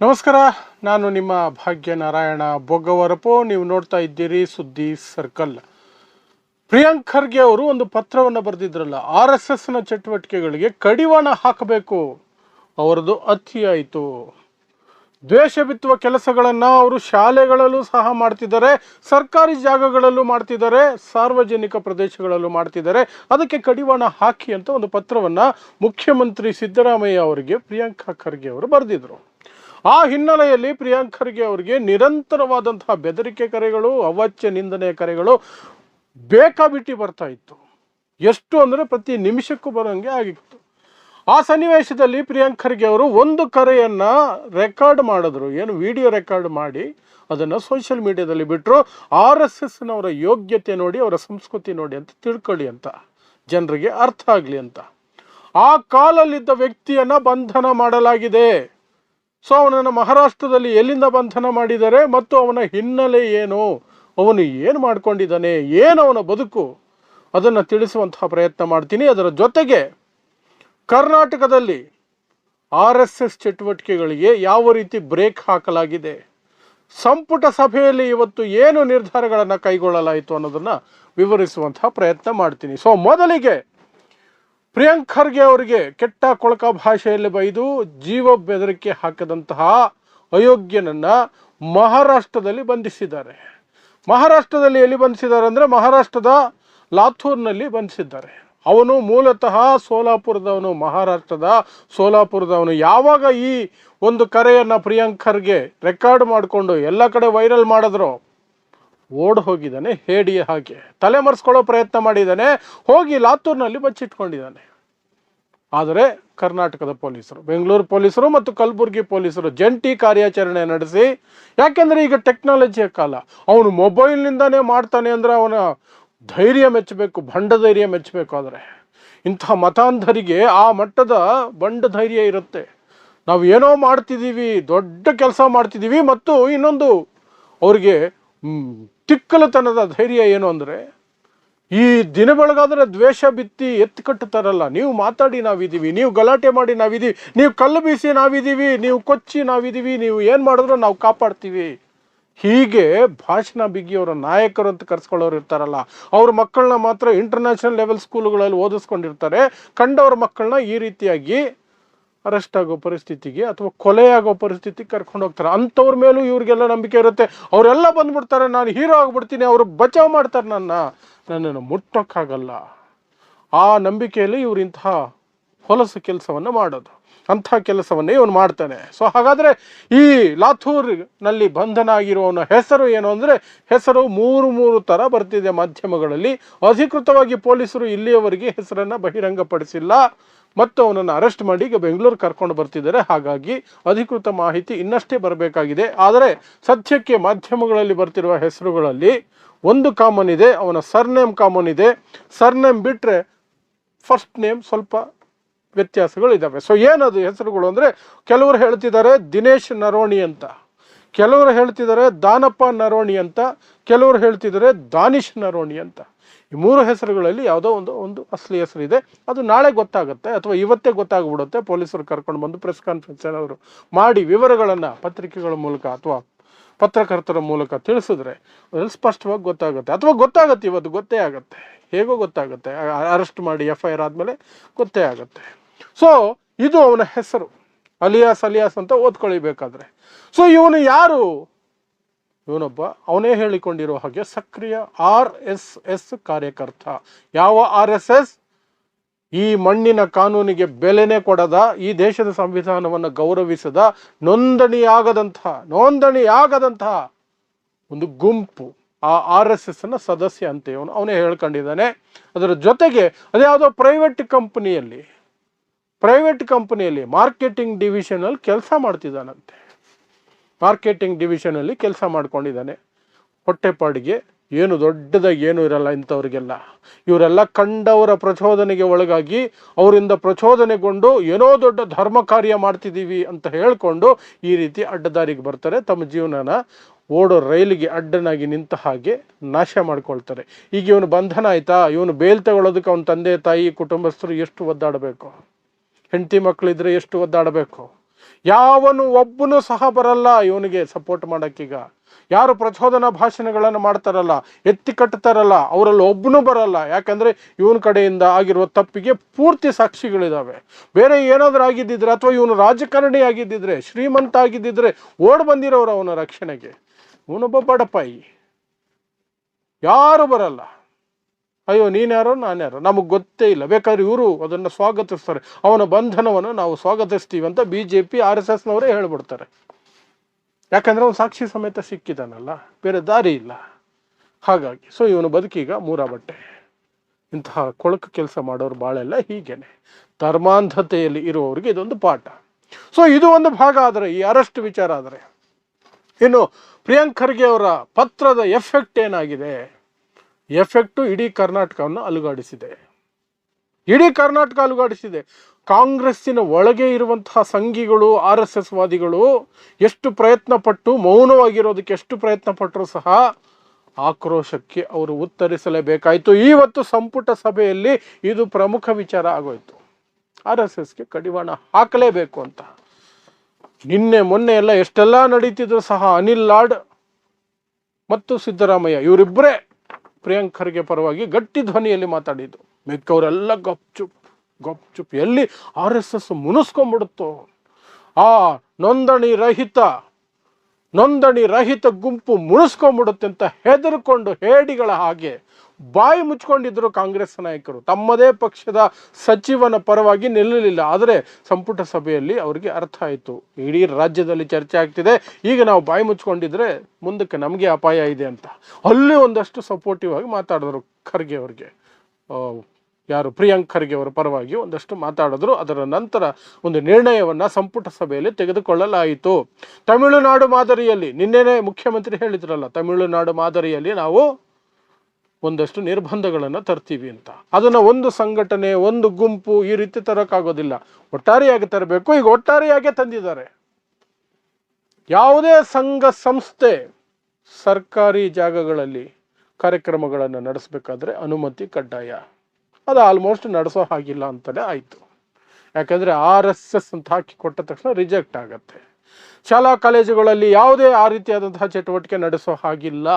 ನಮಸ್ಕಾರ, ನಾನು ನಿಮ್ಮ ಭಾಗ್ಯ ನಾರಾಯಣ ಬೊಗ್ಗವರಪು ನೀವು ನೋಡ್ತಾ ಇದ್ದೀರಿ ಸುದ್ದಿ ಸರ್ಕಲ್. ಪ್ರಿಯಾಂಕ್ ಖರ್ಗೆ ಅವರು ಒಂದು ಪತ್ರವನ್ನು ಬರೆದಿದ್ರಲ್ಲ, ಆರ್ ಎಸ್ ಎಸ್ನ ಚಟುವಟಿಕೆಗಳಿಗೆ ಕಡಿವಾಣ ಹಾಕಬೇಕು. ಅವರದು ಅತಿಯಾಯಿತು ದ್ವೇಷ ಬಿತ್ತುವ ಕೆಲಸಗಳನ್ನು ಅವರು ಶಾಲೆಗಳಲ್ಲೂ ಸಹ ಮಾಡ್ತಿದ್ದಾರೆ, ಸರ್ಕಾರಿ ಜಾಗಗಳಲ್ಲೂ ಮಾಡ್ತಿದ್ದಾರೆ, ಸಾರ್ವಜನಿಕ ಪ್ರದೇಶಗಳಲ್ಲೂ ಮಾಡ್ತಿದ್ದಾರೆ. ಅದಕ್ಕೆ ಕಡಿವಾಣ ಹಾಕಿ ಅಂತ ಒಂದು ಪತ್ರವನ್ನು ಮುಖ್ಯಮಂತ್ರಿ ಸಿದ್ದರಾಮಯ್ಯ ಅವರಿಗೆ, ಪ್ರಿಯಾಂಕಾ ಖರ್ಗೆ ಅವರು ಬರೆದಿದ್ರು. ಆ ಹಿನ್ನೆಲೆಯಲ್ಲಿ ಪ್ರಿಯಾಂಕ್ ಖರ್ಗೆ ಅವರಿಗೆ ನಿರಂತರವಾದಂತಹ ಬೆದರಿಕೆ ಕರೆಗಳು, ಅವಾಚ್ಯ ನಿಂದನೆಯ ಕರೆಗಳು ಬೇಕಾಬಿಟ್ಟಿ ಬರ್ತಾ ಇತ್ತು. ಎಷ್ಟು ಅಂದರೆ ಪ್ರತಿ ನಿಮಿಷಕ್ಕೂ ಬರೋಂಗೆ ಆಗಿತ್ತು. ಆ ಸನ್ನಿವೇಶದಲ್ಲಿ ಪ್ರಿಯಾಂಕ್ ಖರ್ಗೆ ಅವರು ಒಂದು ಕರೆಯನ್ನು ರೆಕಾರ್ಡ್ ಮಾಡಿದ್ರು. ಏನು ವಿಡಿಯೋ ರೆಕಾರ್ಡ್ ಮಾಡಿ ಅದನ್ನು ಸೋಷಿಯಲ್ ಮೀಡಿಯಾದಲ್ಲಿ ಬಿಟ್ಟರು ಆರ್ ಎಸ್ ಎಸ್ನವರ ಯೋಗ್ಯತೆ ನೋಡಿ, ಅವರ ಸಂಸ್ಕೃತಿ ನೋಡಿ ಅಂತ ತಿಳ್ಕೊಳ್ಳಿ ಅಂತ. ಜನರಿಗೆ ಅರ್ಥ ಆಗಲಿ ಅಂತ. ಆ ಕಾಲಲ್ಲಿದ್ದ ವ್ಯಕ್ತಿಯನ್ನು ಬಂಧನ ಮಾಡಲಾಗಿದೆ. ಸೊ ಅವನನ್ನು ಮಹಾರಾಷ್ಟ್ರದಲ್ಲಿ ಎಲ್ಲಿಂದ ಬಂಧನ ಮಾಡಿದ್ದಾರೆ ಮತ್ತು ಅವನ ಹಿನ್ನೆಲೆ ಏನು? ಅವನು ಏನು ಮಾಡ್ಕೊಂಡಿದ್ದಾನೆ? ಏನು ಅವನ ಬದುಕು? ಅದನ್ನು ತಿಳಿಸುವಂತಹ ಪ್ರಯತ್ನ ಮಾಡ್ತೀನಿ. ಅದರ ಜೊತೆಗೆ, ಕರ್ನಾಟಕದಲ್ಲಿ ಆರ್ ಎಸ್ ಎಸ್ ಚಟುವಟಿಕೆಗಳಿಗೆ ಯಾವ ರೀತಿ ಬ್ರೇಕ್ ಹಾಕಲಾಗಿದೆ? ಸಂಪುಟ ಸಭೆಯಲ್ಲಿ ಇವತ್ತು ಏನು ನಿರ್ಧಾರಗಳನ್ನು ಕೈಗೊಳ್ಳಲಾಯಿತು ಅನ್ನೋದನ್ನು ವಿವರಿಸುವಂತಹ ಪ್ರಯತ್ನ ಮಾಡ್ತೀನಿ. ಸೊ ಮೊದಲಿಗೆ ಪ್ರಿಯಾಂಕ್ ಖರ್ಗೆ ಅವರಿಗೆ ಕೆಟ್ಟ ಕೊಳಕ ಭಾಷೆಯಲ್ಲಿ ಬೈದು ಜೀವ ಬೆದರಿಕೆ ಹಾಕದಂತಹ ಅಯೋಗ್ಯನನ್ನ ಮಹಾರಾಷ್ಟ್ರದಲ್ಲಿ ಬಂಧಿಸಿದ್ದಾರೆ. ಮಹಾರಾಷ್ಟ್ರದಲ್ಲಿ ಎಲ್ಲಿ ಬಂಧಿಸಿದ್ದಾರೆ ಅಂದರೆ ಮಹಾರಾಷ್ಟ್ರದ ಲಾಥೂರ್ನಲ್ಲಿ ಬಂಧಿಸಿದ್ದಾರೆ. ಅವನು ಮೂಲತಃ ಸೋಲಾಪುರದವನು, ಮಹಾರಾಷ್ಟ್ರದ ಸೋಲಾಪುರದವನು. ಯಾವಾಗ ಈ ಒಂದು ಕರೆಯನ್ನು ಪ್ರಿಯಾಂಕ್ ಖರ್ಗೆ ರೆಕಾರ್ಡ್ ಮಾಡಿಕೊಂಡು ಎಲ್ಲ ಕಡೆ ವೈರಲ್ ಮಾಡಿದ್ರು ಓಡ್ ಹೋಗಿದ್ದಾನೆ, ಹೇಡಿಯ ಹಾಗೆ. ತಲೆ ಮರೆಸ್ಕೊಳ್ಳೋ ಪ್ರಯತ್ನ ಮಾಡಿದ್ದಾನೆ, ಹೋಗಿ ಲಾತೂರ್ನಲ್ಲಿ ಬಚ್ಚಿಟ್ಕೊಂಡಿದ್ದಾನೆ. ಆದರೆ ಕರ್ನಾಟಕದ ಪೊಲೀಸರು, ಬೆಂಗಳೂರು ಪೊಲೀಸರು ಮತ್ತು ಕಲಬುರಗಿ ಪೊಲೀಸರು ಜಂಟಿ ಕಾರ್ಯಾಚರಣೆ ನಡೆಸಿ, ಯಾಕೆಂದರೆ ಈಗ ಟೆಕ್ನಾಲಜಿಯ ಕಾಲ. ಅವನು ಮೊಬೈಲ್ನಿಂದಾನೇ ಮಾಡ್ತಾನೆ ಅಂದರೆ ಅವನ ಧೈರ್ಯ ಮೆಚ್ಚಬೇಕು, ಬಂಡ ಧೈರ್ಯ ಮೆಚ್ಚಬೇಕು ಆದರೆ. ಇಂಥ ಮತಾಂಧರಿಗೆ ಆ ಮಟ್ಟದ ಬಂಡ ಧೈರ್ಯ ಇರುತ್ತೆ. ನಾವು ಏನೋ ಮಾಡ್ತಿದ್ದೀವಿ, ದೊಡ್ಡ ಕೆಲಸ ಮಾಡ್ತಿದ್ದೀವಿ ಮತ್ತು ಇನ್ನೊಂದು, ಅವ್ರಿಗೆ ತಿಕ್ಕಲತನದ ಧೈರ್ಯ ಏನು ಅಂದರೆ, ಈ ದಿನ ಬೆಳಗಾದರೆ ದ್ವೇಷ ಬಿತ್ತಿ ಎತ್ತು ಕಟ್ಟುತ್ತಾರಲ್ಲ. ನೀವು ಮಾತಾಡಿ ನಾವಿದ್ದೀವಿ, ನೀವು ಗಲಾಟೆ ಮಾಡಿ ನಾವಿದ್ದೀವಿ, ನೀವು ಕಲ್ಲು ಬೀಸಿ ನಾವಿದ್ದೀವಿ, ನೀವು ಕೊಚ್ಚಿ ನಾವಿದ್ದೀವಿ, ನೀವು ಏನು ಮಾಡಿದ್ರೂ ನಾವು ಕಾಪಾಡ್ತೀವಿ. ಹೀಗೆ ಭಾಷಣ ಬಿಗಿಯವರ ನಾಯಕರು ಅಂತ ಕರೆಸ್ಕೊಳ್ಳೋರು ಇರ್ತಾರಲ್ಲ, ಅವ್ರ ಮಕ್ಕಳನ್ನ ಮಾತ್ರ ಇಂಟರ್ನ್ಯಾಷನಲ್ ಲೆವೆಲ್ ಸ್ಕೂಲ್ಗಳಲ್ಲಿ ಓದಿಸ್ಕೊಂಡಿರ್ತಾರೆ. ಕಂಡವ್ರ ಮಕ್ಕಳನ್ನ ಈ ರೀತಿಯಾಗಿ ಅರೆಸ್ಟ್ ಆಗೋ ಪರಿಸ್ಥಿತಿಗೆ ಅಥವಾ ಕೊಲೆಯಾಗೋ ಪರಿಸ್ಥಿತಿಗೆ ಕರ್ಕೊಂಡು ಹೋಗ್ತಾರೆ. ಅಂಥವ್ರ ಮೇಲೂ ಇವ್ರಿಗೆಲ್ಲ ನಂಬಿಕೆ ಇರುತ್ತೆ. ಅವರೆಲ್ಲ ಬಂದ್ಬಿಡ್ತಾರೆ, ನಾನು ಹೀರೋ ಆಗ್ಬಿಡ್ತೀನಿ, ಅವರು ಬಚಾವ್ ಮಾಡ್ತಾರೆ ನನ್ನ. ನನ್ನನ್ನು ಮುಟ್ಟೋಕ್ಕಾಗಲ್ಲ. ಆ ನಂಬಿಕೆಯಲ್ಲಿ ಇವ್ರು ಇಂತಹ ಹೊಲಸು ಕೆಲಸವನ್ನು ಮಾಡೋದು. ಅಂಥ ಕೆಲಸವನ್ನೇ ಇವನು ಮಾಡ್ತಾನೆ. ಸೊ ಹಾಗಾದರೆ ಈ ಲಾಥೂರ್ನಲ್ಲಿ ಬಂಧನ ಆಗಿರುವವನ ಹೆಸರು ಏನು ಅಂದರೆ, ಹೆಸರು ಮೂರು ಮೂರು ಥರ ಬರ್ತಿದೆ ಮಾಧ್ಯಮಗಳಲ್ಲಿ. ಅಧಿಕೃತವಾಗಿ ಪೊಲೀಸರು ಇಲ್ಲಿಯವರೆಗೆ ಹೆಸರನ್ನು ಬಹಿರಂಗಪಡಿಸಿಲ್ಲ. ಮತ್ತು ಅವನನ್ನು ಅರೆಸ್ಟ್ ಮಾಡಿ ಈಗ ಬೆಂಗಳೂರು ಕರ್ಕೊಂಡು ಬರ್ತಿದ್ದಾರೆ. ಹಾಗಾಗಿ ಅಧಿಕೃತ ಮಾಹಿತಿ ಇನ್ನಷ್ಟೇ ಬರಬೇಕಾಗಿದೆ. ಆದರೆ ಸದ್ಯಕ್ಕೆ ಮಾಧ್ಯಮಗಳಲ್ಲಿ ಬರ್ತಿರುವ ಹೆಸರುಗಳಲ್ಲಿ ಒಂದು ಕಾಮನ್ ಇದೆ, ಅವನ ಸರ್ನೇಮ್ ಕಾಮನ್ ಇದೆ. ಸರ್ನೇಮ್ ಬಿಟ್ಟರೆ ಫಸ್ಟ್ ನೇಮ್ ಸ್ವಲ್ಪ ವ್ಯತ್ಯಾಸಗಳು ಇದ್ದಾವೆ ಸೊ ಏನದು ಹೆಸರುಗಳು ಅಂದರೆ ಕೆಲವರು ಹೇಳ್ತಿದ್ದಾರೆ ದಿನೇಶ್ ನರೋಣಿ ಅಂತ, ಕೆಲವರು ಹೇಳ್ತಿದ್ದಾರೆ ದಾನಪ್ಪ ನರೋಣಿ ಅಂತ, ಕೆಲವರು ಹೇಳ್ತಿದ್ದಾರೆ ದಾನಿಶ್ ನರೋಣಿ ಅಂತ. ಈ ಮೂರು ಹೆಸರುಗಳಲ್ಲಿ ಯಾವುದೋ ಒಂದು ಒಂದು ಅಸಲಿ ಹೆಸರಿದೆ ಅದು ನಾಳೆ ಗೊತ್ತಾಗುತ್ತೆ ಅಥವಾ ಇವತ್ತೇ ಗೊತ್ತಾಗ್ಬಿಡುತ್ತೆ. ಪೊಲೀಸರು ಕರ್ಕೊಂಡು ಬಂದು ಪ್ರೆಸ್ ಕಾನ್ಫರೆನ್ಸ್ ಅವರು ಮಾಡಿ ವಿವರಗಳನ್ನು ಪತ್ರಿಕೆಗಳ ಮೂಲಕ ಅಥವಾ ಪತ್ರಕರ್ತರ ಮೂಲಕ ತಿಳಿಸಿದ್ರೆ ಅದ್ರಲ್ಲಿ ಸ್ಪಷ್ಟವಾಗಿ ಗೊತ್ತಾಗುತ್ತೆ. ಅಥವಾ ಗೊತ್ತಾಗುತ್ತೆ ಇವತ್ತು ಗೊತ್ತೇ ಆಗುತ್ತೆ. ಹೇಗೋ ಗೊತ್ತಾಗುತ್ತೆ. ಅರೆಸ್ಟ್ ಮಾಡಿ ಎಫ್ ಐ ಆರ್ ಆದಮೇಲೆ ಗೊತ್ತೇ ಆಗುತ್ತೆ. ಸೊ ಇದು ಅವನ ಹೆಸರು. ಅಲಿಯಾಸ್ ಅಲಿಯಾಸ್ ಅಂತ ಓದ್ಕೊಳ್ಳಿಬೇಕಾದ್ರೆ ಸೊ ಇವನು ಯಾರು? ಇವನೊಬ್ಬ ಅವನೇ ಹೇಳಿಕೊಂಡಿರೋ ಹಾಗೆ ಸಕ್ರಿಯ ಆರ್ ಎಸ್ ಎಸ್ ಕಾರ್ಯಕರ್ತ. ಯಾವ ಆರ್ ಎಸ್ ಎಸ್? ಈ ಮಣ್ಣಿನ ಕಾನೂನಿಗೆ ಬೆಲೆನೇ ಕೊಡದ, ಈ ದೇಶದ ಸಂವಿಧಾನವನ್ನು ಗೌರವಿಸದ ನೋಂದಣಿಯಾಗದಂತಹ ನೋಂದಣಿಯಾಗದಂತಹ ಒಂದು ಗುಂಪು ಆ ಆರ್ ಎಸ್ ಎಸ್ನ ಸದಸ್ಯ ಅಂತ ಇವನು. ಅವನೇ ಹೇಳ್ಕೊಂಡಿದ್ದಾನೆ. ಅದರ ಜೊತೆಗೆ ಅದ್ಯಾವುದೋ ಪ್ರೈವೇಟ್ ಕಂಪನಿಯಲ್ಲಿ ಪ್ರೈವೇಟ್ ಕಂಪನಿಯಲ್ಲಿ ಮಾರ್ಕೆಟಿಂಗ್ ಡಿವಿಷನಲ್ಲಿ ಕೆಲಸ ಮಾಡ್ತಿದ್ದಾನಂತೆ. ಮಾರ್ಕೆಟಿಂಗ್ ಡಿವಿಷನಲ್ಲಿ ಕೆಲಸ ಮಾಡ್ಕೊಂಡಿದ್ದಾನೆ. ಹೊಟ್ಟೆಪಾಡಿಗೆ ಏನು ದೊಡ್ಡದಾಗಿ ಏನು ಇರಲ್ಲ ಇಂಥವ್ರಿಗೆಲ್ಲ. ಇವರೆಲ್ಲ ಕಂಡವರ ಪ್ರಚೋದನೆಗೆ ಒಳಗಾಗಿ ಅವರಿಂದ ಪ್ರಚೋದನೆಗೊಂಡು ಏನೋ ದೊಡ್ಡ ಧರ್ಮ ಕಾರ್ಯ ಮಾಡ್ತಿದ್ದೀವಿ ಅಂತ ಹೇಳಿಕೊಂಡು ಈ ರೀತಿ ಅಡ್ಡದಾರಿಗೆ ಬರ್ತಾರೆ. ತಮ್ಮ ಜೀವನನ ಓಡೋ ರೈಲಿಗೆ ಅಡ್ಡನಾಗಿ ನಿಂತ ಹಾಗೆ ನಾಶ ಮಾಡ್ಕೊಳ್ತಾರೆ. ಈಗ ಇವನು ಬಂಧನ ಆಯ್ತಾ? ಇವನು ಬೇಲ್ ತಗೊಳ್ಳೋದಕ್ಕೆ ಅವನ ತಂದೆ, ತಾಯಿ, ಕುಟುಂಬಸ್ಥರು ಎಷ್ಟು ಒದ್ದಾಡಬೇಕು? ಹೆಂಡತಿ ಮಕ್ಕಳಿದ್ರೆ ಎಷ್ಟು ಒದ್ದಾಡಬೇಕು? ಯಾವನು ಒಬ್ಬನು ಸಹ ಬರಲ್ಲ ಇವನಿಗೆ ಸಪೋರ್ಟ್ ಮಾಡೋಕ್ಕೀಗ. ಯಾರು ಪ್ರಚೋದನಾ ಭಾಷಣಗಳನ್ನು ಮಾಡ್ತಾರಲ್ಲ, ಎತ್ತಿ ಕಟ್ತಾರಲ್ಲ ಅವರಲ್ಲಿ ಒಬ್ಬನು ಬರಲ್ಲ. ಯಾಕಂದರೆ ಇವನ ಕಡೆಯಿಂದ ಆಗಿರುವ ತಪ್ಪಿಗೆ ಪೂರ್ತಿ ಸಾಕ್ಷಿಗಳಿದ್ದಾವೆ ಬೇರೆ ಏನಾದರೂ ಆಗಿದ್ದಿದ್ರೆ ಅಥವಾ ಇವನು ರಾಜಕಾರಣಿ ಆಗಿದ್ದಿದ್ರೆ, ಶ್ರೀಮಂತ ಆಗಿದ್ದಿದ್ರೆ ಓಡ್ ಬಂದಿರೋರು ಅವನ ರಕ್ಷಣೆಗೆ. ಇವನೊಬ್ಬ ಬಡಪಾಯಿ. ಯಾರು ಬರಲ್ಲ. ಅಯ್ಯೋ ನೀನ್ಯಾರೋ ನಾನ್ಯಾರೋ ನಮಗೆ ಗೊತ್ತೇ ಇಲ್ಲ. ಬೇಕಾದ್ರೆ ಇವರು ಅದನ್ನು ಸ್ವಾಗತಿಸ್ತಾರೆ. ಅವನ ಬಂಧನವನ್ನು ನಾವು ಸ್ವಾಗತಿಸ್ತೀವಿ ಅಂತ B J P R S ಎಸ್ನವರೇ ಹೇಳ್ಬಿಡ್ತಾರೆ. ಯಾಕಂದ್ರೆ ಅವನು ಸಾಕ್ಷಿ ಸಮೇತ ಸಿಕ್ಕಿದಾನಲ್ಲ. ಬೇರೆ ದಾರಿ ಇಲ್ಲ. ಹಾಗಾಗಿ, ಸೊ ಇವನು ಬದುಕೀಗ ಮೂರ ಬಟ್ಟೆ. ಇಂತಹ ಕೊಳಕು ಕೆಲಸ ಮಾಡೋರು ಬಾಳೆಲ್ಲ ಹೀಗೇನೆ. ಧರ್ಮಾಂಧತೆಯಲ್ಲಿ ಇರುವವರಿಗೆ ಇದೊಂದು ಪಾಠ. ಸೊ ಇದು ಒಂದು ಭಾಗ ಆದರೆ, ಈ ಅರೆಸ್ಟ್ ವಿಚಾರ ಆದರೆ. ಇನ್ನು ಪ್ರಿಯಾಂಕ್ ಖರ್ಗೆ ಅವರ ಪತ್ರದ ಎಫೆಕ್ಟ್ ಏನಾಗಿದೆ? ಎಫೆಕ್ಟು ಇಡೀ ಕರ್ನಾಟಕವನ್ನು ಅಲುಗಾಡಿಸಿದೆ. ಇಡೀ ಕರ್ನಾಟಕ ಅಲುಗಾಡಿಸಿದೆ. ಕಾಂಗ್ರೆಸ್ಸಿನ ಒಳಗೆ ಇರುವಂತಹ ಸಂಘಿಗಳು, ಆರ್ ಎಸ್ ಎಸ್ ವಾದಿಗಳು ಎಷ್ಟು ಪ್ರಯತ್ನ ಪಟ್ಟು ಮೌನವಾಗಿರೋದಕ್ಕೆ ಎಷ್ಟು ಪ್ರಯತ್ನ ಪಟ್ಟರು ಸಹ ಆಕ್ರೋಶಕ್ಕೆ ಅವರು ಉತ್ತರಿಸಲೇಬೇಕಾಯಿತು. ಇವತ್ತು ಸಂಪುಟ ಸಭೆಯಲ್ಲಿ ಇದು ಪ್ರಮುಖ ವಿಚಾರ ಆಗೋಯ್ತು. ಆರ್ ಎಸ್ ಎಸ್ಗೆ ಕಡಿವಾಣ ಹಾಕಲೇಬೇಕು ಅಂತ. ನಿನ್ನೆ, ಮೊನ್ನೆ ಎಲ್ಲ ಎಷ್ಟೆಲ್ಲ ನಡೀತಿದ್ರು ಸಹ ಅನಿಲ್ ಲಾಡ್ ಮತ್ತು ಸಿದ್ದರಾಮಯ್ಯ. ಇವರಿಬ್ಬರೇ ಪ್ರಿಯಾಂಕ್ ಖರ್ಗೆ ಪರವಾಗಿ ಗಟ್ಟಿ ಧ್ವನಿಯಲ್ಲಿ ಮಾತಾಡಿದ್ದು. ಮಿಕ್ಕವರೆಲ್ಲ ಗಪ್ಚುಪ್ ಗಪ್ಚುಪ್ ಎಲ್ಲಿ ಆರ್ ಎಸ್ ಎಸ್ ಮುನಿಸ್ಕೊಂಡ್ಬಿಡುತ್ತೋ. ಆ ನೋಂದಣಿ ರಹಿತ ನೋಂದಣಿ ರಹಿತ ಗುಂಪು ಮುಳುಸ್ಕೊಂಡ್ಬಿಡುತ್ತೆ ಅಂತ ಹೆದರ್ಕೊಂಡು ಹೇಡಿಗಳ ಹಾಗೆ ಬಾಯಿ ಮುಚ್ಕೊಂಡಿದ್ರು ಕಾಂಗ್ರೆಸ್ ನಾಯಕರು. ತಮ್ಮದೇ ಪಕ್ಷದ ಸಚಿವನ ಪರವಾಗಿ ನಿಲ್ಲಲಿಲ್ಲ. ಆದರೆ ಸಂಪುಟ ಸಭೆಯಲ್ಲಿ ಅವರಿಗೆ ಅರ್ಥ ಆಯಿತು. ಇಡೀ ರಾಜ್ಯದಲ್ಲಿ ಚರ್ಚೆ ಆಗ್ತಿದೆ. ಈಗ ನಾವು ಬಾಯಿ ಮುಚ್ಕೊಂಡಿದ್ರೆ ಮುಂದಕ್ಕೆ ನಮಗೆ ಅಪಾಯ ಇದೆ ಅಂತ. ಅಲ್ಲಿ ಒಂದಷ್ಟು ಸಪೋರ್ಟಿವ್ ಆಗಿ ಮಾತಾಡಿದ್ರು ಖರ್ಗೆ ಅವ್ರಿಗೆ. ಯಾರು ಪ್ರಿಯಾಂಕ್ ಖರ್ಗೆ ಅವರ ಪರವಾಗಿ ಒಂದಷ್ಟು ಮಾತಾಡಿದ್ರು. ಅದರ ನಂತರ ಒಂದು ನಿರ್ಣಯವನ್ನು ಸಂಪುಟ ಸಭೆಯಲ್ಲಿ ತೆಗೆದುಕೊಳ್ಳಲಾಯಿತು. ತಮಿಳುನಾಡು ಮಾದರಿಯಲ್ಲಿ ನಿನ್ನೆನೆ ಮುಖ್ಯಮಂತ್ರಿ ಹೇಳಿದ್ರಲ್ಲ, ತಮಿಳುನಾಡು ಮಾದರಿಯಲ್ಲಿ ನಾವು ಒಂದಷ್ಟು ನಿರ್ಬಂಧಗಳನ್ನು ತರ್ತೀವಿ ಅಂತ. ಅದನ್ನು ಒಂದು ಸಂಘಟನೆ, ಒಂದು ಗುಂಪು ಈ ರೀತಿ ತರೋಕ್ಕಾಗೋದಿಲ್ಲ ಒಟ್ಟಾರೆಯಾಗಿ ತರಬೇಕು. ಈಗ ಒಟ್ಟಾರೆಯಾಗೆ ತಂದಿದ್ದಾರೆ. ಯಾವುದೇ ಸಂಘ ಸಂಸ್ಥೆ ಸರ್ಕಾರಿ ಜಾಗಗಳಲ್ಲಿ ಕಾರ್ಯಕ್ರಮಗಳನ್ನು ನಡೆಸಬೇಕಾದ್ರೆ ಅನುಮತಿ ಕಡ್ಡಾಯ. ಅದು ಆಲ್ಮೋಸ್ಟ್ ನಡೆಸೋ ಹಾಗಿಲ್ಲ ಅಂತಲೇ ಆಯಿತು. ಯಾಕಂದರೆ ಆರ್ ಎಸ್ ಎಸ್ ಅಂತ ಹಾಕಿ ಕೊಟ್ಟ ತಕ್ಷಣ ರಿಜೆಕ್ಟ್ ಆಗುತ್ತೆ. ಶಾಲಾ ಕಾಲೇಜುಗಳಲ್ಲಿ ಯಾವುದೇ ಆ ರೀತಿಯಾದಂತಹ ಚಟುವಟಿಕೆ ನಡೆಸೋ ಹಾಗಿಲ್ಲ.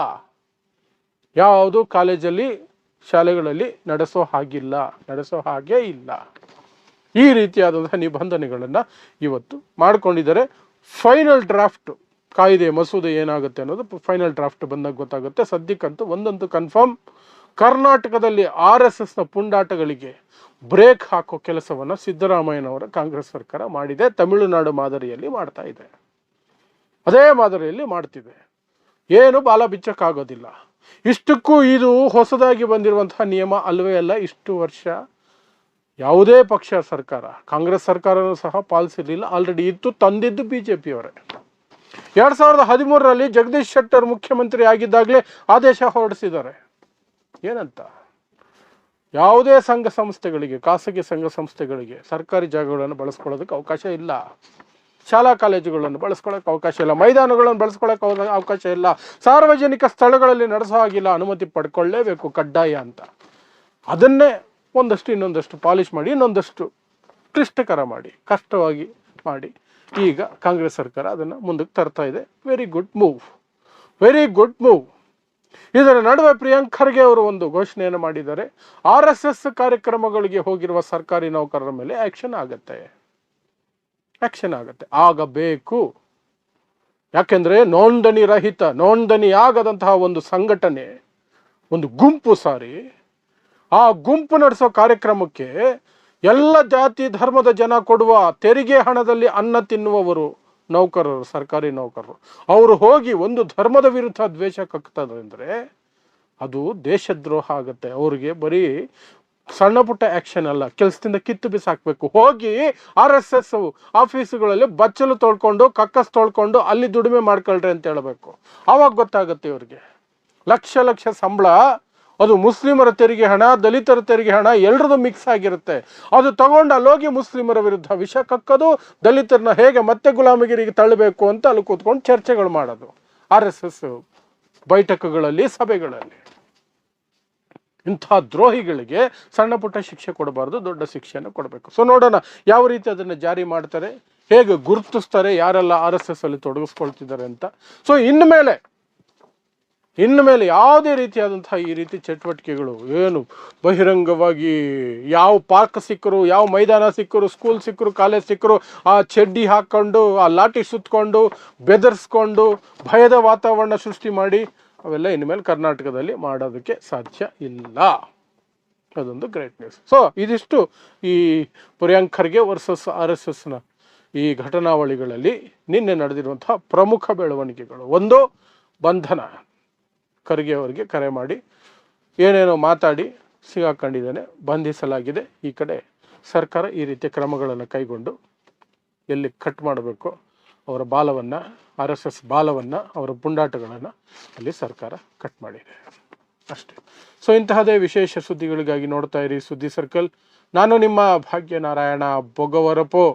ಯಾವುದು ಕಾಲೇಜಲ್ಲಿ, ಶಾಲೆಗಳಲ್ಲಿ ನಡೆಸೋ ಹಾಗಿಲ್ಲ, ನಡೆಸೋ ಹಾಗೇ ಇಲ್ಲ. ಈ ರೀತಿಯಾದಂತಹ ನಿಬಂಧನೆಗಳನ್ನು ಇವತ್ತು ಮಾಡಿಕೊಂಡಿದ್ದಾರೆ. ಫೈನಲ್ ಡ್ರಾಫ್ಟ್ ಕಾಯ್ದೆ ಮಸೂದೆ ಏನಾಗುತ್ತೆ ಅನ್ನೋದು ಫೈನಲ್ ಡ್ರಾಫ್ಟ್ ಬಂದಾಗ ಗೊತ್ತಾಗುತ್ತೆ. ಸದ್ಯಕ್ಕಂತೂ ಒಂದಂತೂ ಕನ್ಫರ್ಮ್ ಕರ್ನಾಟಕದಲ್ಲಿ ಆರ್ ಎಸ್ ಎಸ್ನ ಪುಂಡಾಟಗಳಿಗೆ ಬ್ರೇಕ್ ಹಾಕೋ ಕೆಲಸವನ್ನು ಸಿದ್ದರಾಮಯ್ಯನವರ ಕಾಂಗ್ರೆಸ್ ಸರ್ಕಾರ ಮಾಡಿದೆ. ತಮಿಳುನಾಡು ಮಾದರಿಯಲ್ಲಿ ಮಾಡ್ತಾ ಇದೆ. ಅದೇ ಮಾದರಿಯಲ್ಲಿ ಮಾಡ್ತಿದೆ. ಏನು ಬಾಲ ಬಿಚ್ಚಕ್ಕಾಗೋದಿಲ್ಲ. ಇಷ್ಟಕ್ಕೂ ಇದು ಹೊಸದಾಗಿ ಬಂದಿರುವಂತಹ ನಿಯಮ ಅಲ್ಲವೇ ಅಲ್ಲ, ಇಷ್ಟು ವರ್ಷ ಯಾವುದೇ ಪಕ್ಷ ಸರ್ಕಾರ, ಕಾಂಗ್ರೆಸ್ ಸರ್ಕಾರನೂ ಸಹ ಪಾಲಿಸಿರ್ಲಿಲ್ಲ ಆಲ್ರೆಡಿ ಇತ್ತು, ತಂದಿದ್ದು ಬಿ ಜೆ ಪಿಯವರೇ ಎರಡು ಸಾವಿರದ ಹದಿಮೂರರಲ್ಲಿ ಜಗದೀಶ್ ಶೆಟ್ಟರ್ ಮುಖ್ಯಮಂತ್ರಿ ಆಗಿದ್ದಾಗಲೇ ಆದೇಶ ಹೊರಡಿಸಿದ್ದಾರೆ. ಏನಂತ? ಯಾವುದೇ ಸಂಘ ಸಂಸ್ಥೆಗಳಿಗೆ, ಖಾಸಗಿ ಸಂಘ ಸಂಸ್ಥೆಗಳಿಗೆ ಸರ್ಕಾರಿ ಜಾಗಗಳನ್ನು ಬಳಸ್ಕೊಳ್ಳೋದಕ್ಕೆ ಅವಕಾಶ ಇಲ್ಲ. ಶಾಲಾ ಕಾಲೇಜುಗಳನ್ನು ಬಳಸ್ಕೊಳ್ಳೋಕೆ ಅವಕಾಶ ಇಲ್ಲ. ಮೈದಾನಗಳನ್ನು ಬಳಸ್ಕೊಳ್ಳೋಕೆ ಅವ- ಅವಕಾಶ ಇಲ್ಲ. ಸಾರ್ವಜನಿಕ ಸ್ಥಳಗಳಲ್ಲಿ ನಡೆಸೋ ಹಾಗಿಲ್ಲ. ಅನುಮತಿ ಪಡ್ಕೊಳ್ಳೇಬೇಕು ಕಡ್ಡಾಯ ಅಂತ. ಅದನ್ನೇ ಒಂದಷ್ಟು ಇನ್ನೊಂದಷ್ಟು ಪಾಲಿಷ್ ಮಾಡಿ, ಇನ್ನೊಂದಷ್ಟು ಕ್ಲಿಷ್ಟಕರ ಮಾಡಿ, ಕಷ್ಟವಾಗಿ ಮಾಡಿ. ಈಗ ಕಾಂಗ್ರೆಸ್ ಸರ್ಕಾರ ಅದನ್ನು ಮುಂದಕ್ಕೆ ತರ್ತಾ ಇದೆ. Very good move very good move ಇದರ ನಡುವೆ ಪ್ರಿಯಾಂಕ್ ಖರ್ಗೆ ಅವರು ಒಂದು ಘೋಷಣೆಯನ್ನು ಮಾಡಿದ್ದಾರೆ. ಆರ್ ಎಸ್ ಎಸ್ ಕಾರ್ಯಕ್ರಮಗಳಿಗೆ ಹೋಗಿರುವ ಸರ್ಕಾರಿ ನೌಕರರ ಮೇಲೆ ಆಕ್ಷನ್ ಆಗತ್ತೆ. ಆಕ್ಷನ್ ಆಗತ್ತೆ. ಆಗಬೇಕು. ಯಾಕೆಂದ್ರೆ ನೋಂದಣಿ ರಹಿತ, ನೋಂದಣಿ ಆಗದಂತಹ ಒಂದು ಸಂಘಟನೆ, ಒಂದು ಗುಂಪು ಸಾರಿ, ಆ ಗುಂಪು ನಡೆಸೋ ಕಾರ್ಯಕ್ರಮಕ್ಕೆ ಎಲ್ಲ ಜಾತಿ, ಧರ್ಮದ ಜನ ಕೊಡುವ ತೆರಿಗೆ ಹಣದಲ್ಲಿ ಅನ್ನ ತಿನ್ನುವವರು ನೌಕರರು, ಸರ್ಕಾರಿ ನೌಕರರು. ಅವರು ಹೋಗಿ ಒಂದು ಧರ್ಮದ ವಿರುದ್ಧ ದ್ವೇಷ ಕಕ್ತದಂದರೆ ಅದು ದೇಶದ್ರೋಹ ಆಗುತ್ತೆ. ಅವ್ರಿಗೆ ಬರೀ ಸಣ್ಣ ಪುಟ್ಟ ಆ್ಯಕ್ಷನ್ ಅಲ್ಲ, ಕೆಲಸದಿಂದ ಕಿತ್ತು ಬಿಸಾಕ್ಬೇಕು. ಹೋಗಿ ಆರ್ ಎಸ್ ಎಸ್ ಆಫೀಸುಗಳಲ್ಲಿ ಬಚ್ಚಲು ತೊಳ್ಕೊಂಡು, ಕಕ್ಕಸ್ ತೊಳ್ಕೊಂಡು ಅಲ್ಲಿ ದುಡಿಮೆ ಮಾಡ್ಕೊಳ್ರಿ ಅಂತ ಹೇಳಬೇಕು. ಅವಾಗ ಗೊತ್ತಾಗುತ್ತೆ ಇವ್ರಿಗೆ. ಲಕ್ಷ ಲಕ್ಷ ಸಂಬಳ ಅದು ಮುಸ್ಲಿಮರ ತೆರಿಗೆ ಹಣ, ದಲಿತರ ತೆರಿಗೆ ಹಣ ಎಲ್ಲರದು ಮಿಕ್ಸ್ ಆಗಿರುತ್ತೆ. ಅದು ತಗೊಂಡು ಅಲ್ಲೋಗಿ ಮುಸ್ಲಿಮರ ವಿರುದ್ಧ ವಿಷ ಕಕ್ಕೋದು, ದಲಿತರನ್ನ ಹೇಗೆ ಮತ್ತೆ ಗುಲಾಮಗಿರಿಗೆ ತಳ್ಳಬೇಕು ಅಂತ ಅಲ್ಲಿ ಕೂತ್ಕೊಂಡು ಚರ್ಚೆಗಳು ಮಾಡೋದು. ಆರ್ ಎಸ್ ಎಸ್ ಬೈಠಕಗಳಲ್ಲಿ, ಸಭೆಗಳಲ್ಲಿ. ಇಂಥ ದ್ರೋಹಿಗಳಿಗೆ ಸಣ್ಣ ಪುಟ್ಟ ಶಿಕ್ಷೆ ಕೊಡಬಾರ್ದು, ದೊಡ್ಡ ಶಿಕ್ಷೆಯನ್ನು ಕೊಡಬೇಕು. ಸೊ ನೋಡೋಣ ಯಾವ ರೀತಿ ಅದನ್ನು ಜಾರಿ ಮಾಡ್ತಾರೆ, ಹೇಗೆ ಗುರುತಿಸ್ತಾರೆ, ಯಾರೆಲ್ಲ ಆರ್ ಎಸ್ ಎಸ್ ಅಲ್ಲಿ ತೊಡಗಿಸ್ಕೊಳ್ತಿದ್ದಾರೆ ಅಂತ. ಸೊ ಇನ್ಮೇಲೆ ಇನ್ನು ಮೇಲೆ ಯಾವುದೇ ರೀತಿಯಾದಂತಹ ಈ ರೀತಿ ಚಟುವಟಿಕೆಗಳು ಏನು ಬಹಿರಂಗವಾಗಿ ಯಾವ ಪಾರ್ಕ್ ಸಿಕ್ಕರು, ಯಾವ ಮೈದಾನ ಸಿಕ್ಕರು ಸ್ಕೂಲ್ ಸಿಕ್ಕರು ಕಾಲೇಜ್ ಸಿಕ್ಕರು, ಆ ಚಡ್ಡಿ ಹಾಕ್ಕೊಂಡು ಆ ಲಾಠಿ ಸುತ್ತಕೊಂಡು ಬೆದರ್ಸ್ಕೊಂಡು, ಭಯದ ವಾತಾವರಣ ಸೃಷ್ಟಿ ಮಾಡಿ ಅವೆಲ್ಲ ಇನ್ಮೇಲೆ ಕರ್ನಾಟಕದಲ್ಲಿ ಮಾಡೋದಕ್ಕೆ ಸಾಧ್ಯ ಇಲ್ಲ. ಅದೊಂದು ಗ್ರೇಟ್ ನ್ಯೂಸ್ ಸೊ ಇದಿಷ್ಟು ಈ Priyank Kharge versus R S ಎಸ್ನ ಈ ಘಟನಾವಳಿಗಳಲ್ಲಿ ನಿನ್ನೆ ನಡೆದಿರುವಂತಹ ಪ್ರಮುಖ ಬೆಳವಣಿಗೆಗಳು. ಒಂದು ಬಂಧನ. ಖರ್ಗೆ ಅವರಿಗೆ ಕರೆ ಮಾಡಿ ಏನೇನೋ ಮಾತಾಡಿ ಸಿಗಾಕೊಂಡಿದ್ದಾನೆ, ಬಂಧಿಸಲಾಗಿದೆ. ಈ ಕಡೆ ಸರ್ಕಾರ ಈ ರೀತಿಯ ಕ್ರಮಗಳನ್ನು ಕೈಗೊಂಡು ಎಲ್ಲಿ ಕಟ್ ಮಾಡಬೇಕು, ಅವರ ಬಾಲವನ್ನು, ಆರ್ ಎಸ್ ಎಸ್ ಬಾಲವನ್ನು, ಅವರ ಪುಂಡಾಟಗಳನ್ನು ಅಲ್ಲಿ ಸರ್ಕಾರ ಕಟ್ ಮಾಡಿದೆ. ಅಷ್ಟೇ. ಸೊ ಇಂತಹದೇ ವಿಶೇಷ ಸುದ್ದಿಗಳಿಗಾಗಿ ನೋಡ್ತಾ ಇರಿ ಸುದ್ದಿ ಸರ್ಕಲ್. ನಾನು ನಿಮ್ಮ ಭಾಗ್ಯನಾರಾಯಣ ಬೊಗವರಪೋ.